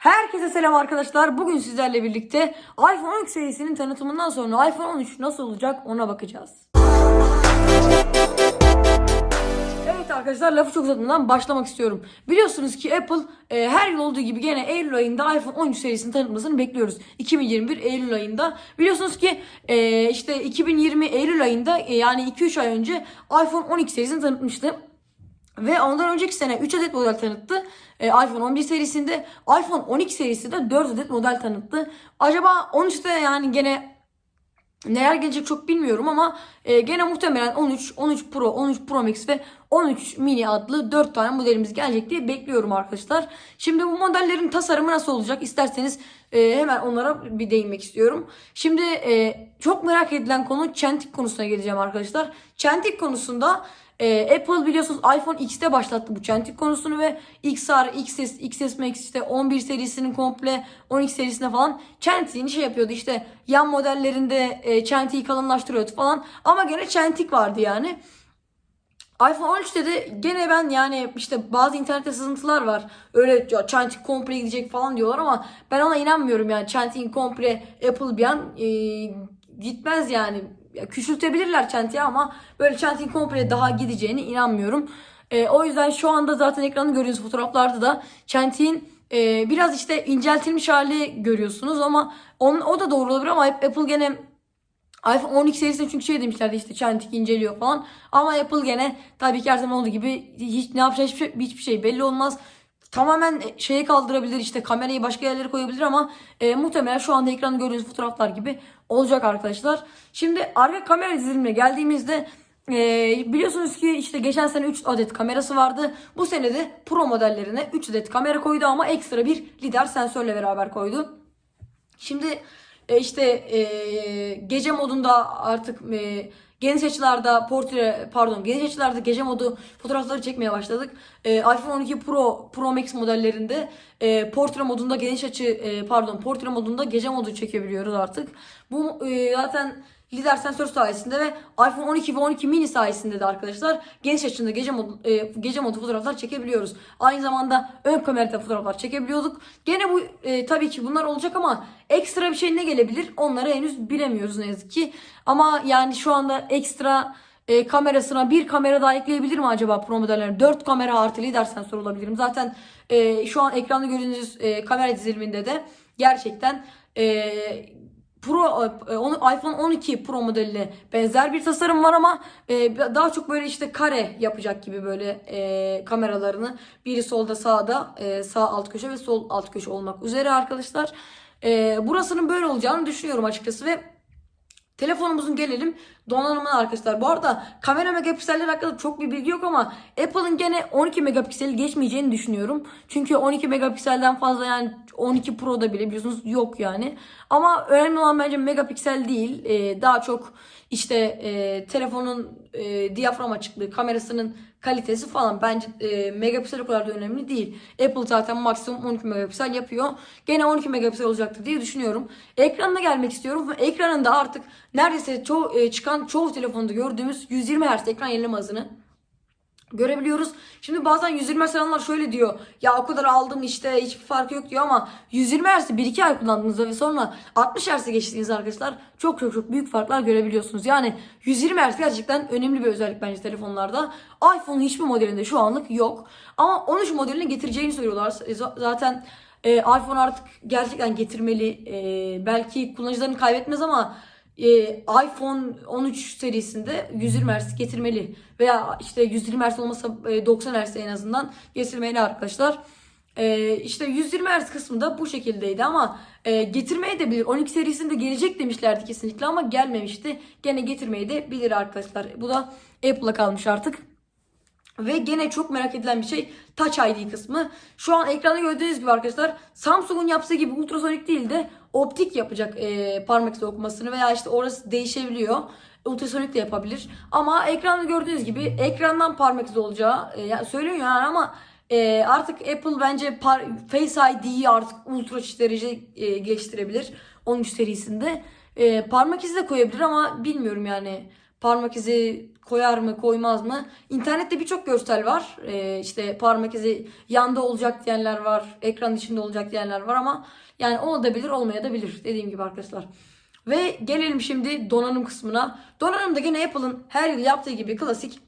Herkese selam arkadaşlar. Bugün sizlerle birlikte iPhone 13 serisinin tanıtımından sonra iPhone 13 nasıl olacak ona bakacağız. Evet arkadaşlar lafı çok uzatmadan başlamak istiyorum. Biliyorsunuz ki Apple e, her yıl olduğu gibi gene Eylül ayında iPhone 13 serisinin tanıtmasını bekliyoruz. 2021 Eylül ayında. Biliyorsunuz ki e, işte 2020 Eylül ayında e, yani 2-3 ay önce iPhone 12 serisini tanıtmıştı. Ve ondan önceki sene 3 adet model tanıttı. Ee, iPhone 11 serisinde. iPhone 12 serisi de 4 adet model tanıttı. Acaba 13'te yani gene neler gelecek çok bilmiyorum ama e, gene muhtemelen 13, 13 Pro, 13 Pro Max ve 13 Mini adlı 4 tane modelimiz gelecek diye bekliyorum arkadaşlar. Şimdi bu modellerin tasarımı nasıl olacak isterseniz e, hemen onlara bir değinmek istiyorum. Şimdi e, çok merak edilen konu çentik konusuna geleceğim arkadaşlar. Çentik konusunda ee, Apple biliyorsunuz iPhone X'te başlattı bu çentik konusunu ve XR, XS, XS Max işte 11 serisinin komple 12 serisinde falan çentiğini şey yapıyordu işte yan modellerinde e, çentiği kalınlaştırıyordu falan ama gene çentik vardı yani. iPhone 13'te de gene ben yani işte bazı internette sızıntılar var. Öyle ya çentik komple gidecek falan diyorlar ama ben ona inanmıyorum yani çentiğin komple Apple bir an e, gitmez yani ya küçültebilirler çentiği ama böyle çentiğin komple daha gideceğine inanmıyorum. E, o yüzden şu anda zaten ekranı görüyorsunuz fotoğraflarda da çentiğin e, biraz işte inceltilmiş hali görüyorsunuz ama onun, o da doğru olabilir ama Apple gene iPhone 12 serisinde çünkü şey demişlerdi işte çentik inceliyor falan. Ama Apple gene tabii ki her zaman olduğu gibi hiç ne yapacağı hiçbir şey, hiçbir şey belli olmaz. Tamamen şeye kaldırabilir işte kamerayı başka yerlere koyabilir ama e, muhtemelen şu anda ekranda gördüğünüz fotoğraflar gibi olacak arkadaşlar. Şimdi arka kamera dizilimine geldiğimizde e, biliyorsunuz ki işte geçen sene 3 adet kamerası vardı. Bu sene de Pro modellerine 3 adet kamera koydu ama ekstra bir lider sensörle beraber koydu. Şimdi e, işte e, gece modunda artık e, geniş açılarda portre pardon geniş açılarda gece modu fotoğrafları çekmeye başladık. E, iPhone 12 Pro Pro Max modellerinde e, portre modunda geniş açı e, pardon portre modunda gece modu çekebiliyoruz artık. Bu e, zaten lider sensör sayesinde ve iPhone 12 ve 12 mini sayesinde de arkadaşlar geniş açında gece modu, e, gece modu fotoğraflar çekebiliyoruz. Aynı zamanda ön kamerada fotoğraflar çekebiliyorduk. Gene bu e, tabii ki bunlar olacak ama ekstra bir şey ne gelebilir onları henüz bilemiyoruz ne yazık ki. Ama yani şu anda ekstra e, kamerasına bir kamera daha ekleyebilir mi acaba Pro modellerine? 4 kamera artı lider sensör olabilirim. Zaten e, şu an ekranda gördüğünüz e, kamera diziliminde de gerçekten e, Pro e, onu iPhone 12 Pro modeline benzer bir tasarım var ama e, daha çok böyle işte kare yapacak gibi böyle e, kameralarını biri solda sağda e, sağ alt köşe ve sol alt köşe olmak üzere arkadaşlar. E, burasının böyle olacağını düşünüyorum açıkçası ve Telefonumuzun gelelim donanımına arkadaşlar. Bu arada kamera megapikseller hakkında çok bir bilgi yok ama Apple'ın gene 12 megapikseli geçmeyeceğini düşünüyorum. Çünkü 12 megapikselden fazla yani 12 Pro'da bile biliyorsunuz yok yani. Ama önemli olan bence megapiksel değil. Ee, daha çok işte e, telefonun e, diyafram açıklığı, kamerasının kalitesi falan bence e, megapiksel o kadar da önemli değil. Apple zaten maksimum 12 megapiksel yapıyor. Gene 12 megapiksel olacaktır diye düşünüyorum. Ekranına gelmek istiyorum. Ekranında artık neredeyse çoğu, e, çıkan çoğu telefonda gördüğümüz 120 Hz ekran yenileme hızını görebiliyoruz. Şimdi bazen 120 Hz alanlar şöyle diyor. Ya o kadar aldım işte hiçbir farkı yok diyor ama 120 Hz'i 1-2 ay kullandığınızda ve sonra 60 Hz'e geçtiğinizde arkadaşlar çok çok çok büyük farklar görebiliyorsunuz. Yani 120 Hz gerçekten önemli bir özellik bence telefonlarda. iPhone'un hiçbir modelinde şu anlık yok. Ama 13 modelini getireceğini söylüyorlar. E, Zaten e, iPhone artık gerçekten getirmeli. E, belki kullanıcılarını kaybetmez ama e, iPhone 13 serisinde 120 Hz getirmeli. Veya işte 120 Hz olmasa e, 90 Hz en azından getirmeli arkadaşlar. E, işte 120 Hz kısmı da bu şekildeydi ama e, getirmeye de bilir. 12 serisinde gelecek demişlerdi kesinlikle ama gelmemişti. Gene getirmeyi de bilir arkadaşlar. Bu da Apple'a kalmış artık. Ve gene çok merak edilen bir şey Touch ID kısmı. Şu an ekranda gördüğünüz gibi arkadaşlar Samsung'un yaptığı gibi ultrasonik değil de optik yapacak e, parmak izi okumasını veya işte orası değişebiliyor. Ultrasonik de yapabilir. Ama ekranda gördüğünüz gibi ekrandan parmak izi olacağı e, yani söyleniyor yani ama e, artık Apple bence par, Face ID'yi artık ultra derece e, geliştirebilir 13 serisinde. E, parmak izi de koyabilir ama bilmiyorum yani parmak izi koyar mı koymaz mı? İnternette birçok görsel var. Ee, işte parmak izi yanda olacak diyenler var. Ekran içinde olacak diyenler var ama yani olabilir olmaya da bilir dediğim gibi arkadaşlar. Ve gelelim şimdi donanım kısmına. Donanımda gene Apple'ın her yıl yaptığı gibi klasik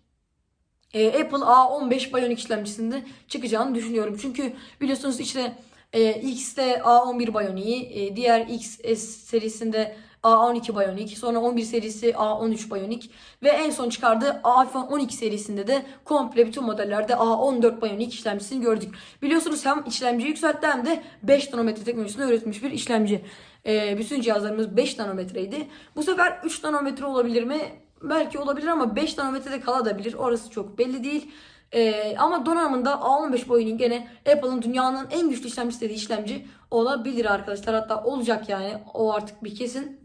e, Apple A15 Bionic işlemcisinde çıkacağını düşünüyorum. Çünkü biliyorsunuz işte e, X'te A11 Bionic'i, e, diğer XS serisinde A12 Bionic, sonra 11 serisi A13 Bionic ve en son çıkardığı iPhone 12 serisinde de komple bütün modellerde A14 Bionic işlemcisini gördük. Biliyorsunuz hem işlemciyi yükseltti hem de 5 nanometre teknolojisinde üretilmiş bir işlemci. E, bütün cihazlarımız 5 nanometreydi. Bu sefer 3 nanometre olabilir mi? Belki olabilir ama 5 nanometrede kalabilir. Orası çok belli değil. Ee, ama donanımında A15 Bionic gene Apple'ın dünyanın en güçlü işlemcisi dediği işlemci olabilir arkadaşlar. Hatta olacak yani. O artık bir kesin.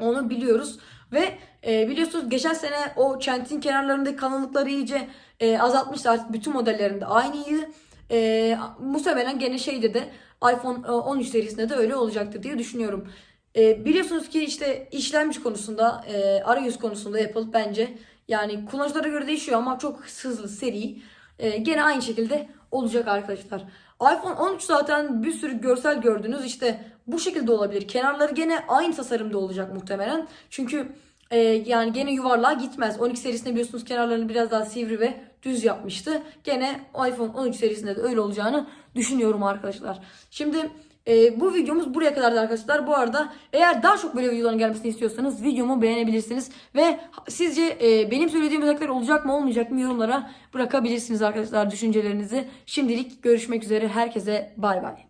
Onu biliyoruz. Ve e, biliyorsunuz geçen sene o çentin kenarlarındaki kalınlıkları iyice e, azaltmıştı. Artık bütün modellerinde aynıydı. E, muhtemelen gene şeyde de iPhone e, 13 serisinde de öyle olacaktır diye düşünüyorum. E, biliyorsunuz ki işte işlemci konusunda, e, arayüz konusunda Apple bence yani kullanıcılara göre değişiyor ama çok hızlı, seri. E, gene aynı şekilde olacak arkadaşlar. iPhone 13 zaten bir sürü görsel gördünüz. İşte bu şekilde olabilir. Kenarları gene aynı tasarımda olacak muhtemelen. Çünkü e, yani gene yuvarlığa gitmez. 12 serisinde biliyorsunuz kenarlarını biraz daha sivri ve düz yapmıştı. Gene iPhone 13 serisinde de öyle olacağını düşünüyorum arkadaşlar. Şimdi e, bu videomuz buraya kadardı arkadaşlar. Bu arada eğer daha çok böyle videoların gelmesini istiyorsanız videomu beğenebilirsiniz. Ve sizce e, benim söylediğim özellikler olacak mı olmayacak mı yorumlara bırakabilirsiniz arkadaşlar düşüncelerinizi. Şimdilik görüşmek üzere. Herkese bay bay.